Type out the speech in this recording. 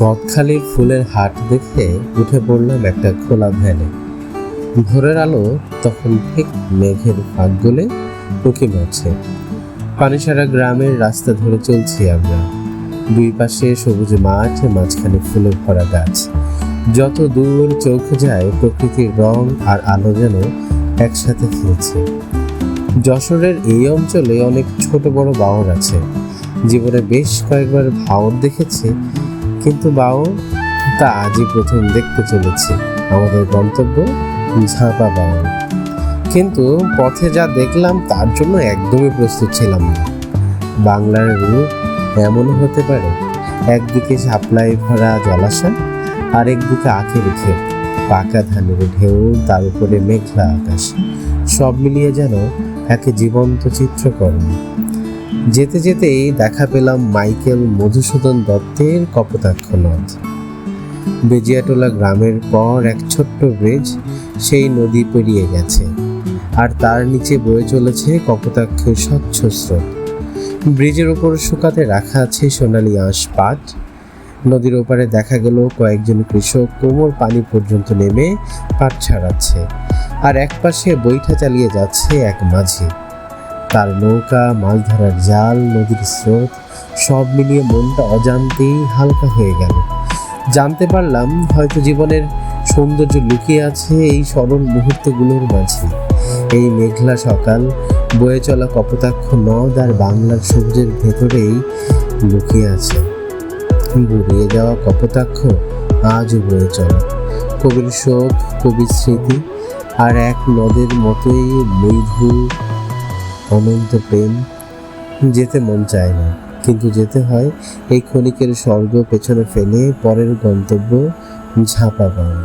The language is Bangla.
গদখালির ফুলের হাট দেখে উঠে পড়লাম একটা খোলা ভ্যানে। ভোরের আলো তখন ঠিক মেঘের ফাঁক গলে উঁকি মারছে। পানিসারা গ্রামের রাস্তা ধরে চলছি আমরা। দুই পাশে সবুজ মাঠ, মাঝখানে ফুলে ভরা গাছ। যত দূর চোখ যায়, প্রকৃতির রং আর আলো যেন একসাথে খেলছে যশোরের এই অঞ্চলে অনেক ছোট বড় বাওর আছে। জীবনে বেশ কয়েকবার ভাওর দেখেছি। কিন্তু বাওর তা আজই প্রথম দেখতে চলেছি। আমাদের গন্তব্য ঝাঁপা বাওর কিন্তু পথে যা দেখলাম, তার জন্য একদমই প্রস্তুত ছিলাম না। বাংলার রূপ এমনও হতে পারে, একদিকে সাপ্লাই ভরা জলাশয় আর একদিকে আখের ক্ষেত, পাকা ধানের ঢেউ, তার উপরে মেঘলা আকাশ, সব মিলিয়ে যেন একে জীবন্ত চিত্রকর্ম যেতে যেতেই দেখা পেলাম মাইকেল মধুসূদন দত্তের কপোতাক্ষ নদ বেজিয়াটোলা গ্রামের পর এক ছোট্ট ব্রিজ, সেই নদী পেরিয়ে গেছে, আর তার নিচে বয়ে চলেছে কপোতাক্ষের স্বচ্ছ স্রোত। ব্রিজের ওপর শুকাতে রাখা আছে সোনালি আঁশ পাট নদীর ওপারে দেখা গেল কয়েকজন কৃষক কোমর পানি পর্যন্ত নেমে পাট ছাড়াচ্ছে, আর একপাশে বৈঠা চালিয়ে যাচ্ছে এক মাঝি। তার নৌকা, মাছ ধরার জাল, নদীর স্রোত, সব মিলিয়ে মনটা অজান্তেই হালকা হয়ে গেল। জানতে পারলাম হয়তো জীবনের সৌন্দর্য লুকিয়ে আছে এই সরল মুহূর্তগুলোর মাঝে। এই মেঘলা সকাল, বয়ে চলা কপোতাক্ষ নদ আর বাংলার সূর্যের ভেতরেই লুকিয়ে আছে। বুড়িয়ে যাওয়া কপোতাক্ষ আজও বয়ে চলে। কবির শোক, কবির স্মৃতি আর এক নদের মতোই মৃদু অনন্ত প্রেম। যেতে মন চায় না, কিন্তু যেতে হয় এই ক্ষণিকের স্বর্গ পেছনে ফেলে পরের গন্তব্য ঝাঁপা পাওয়া।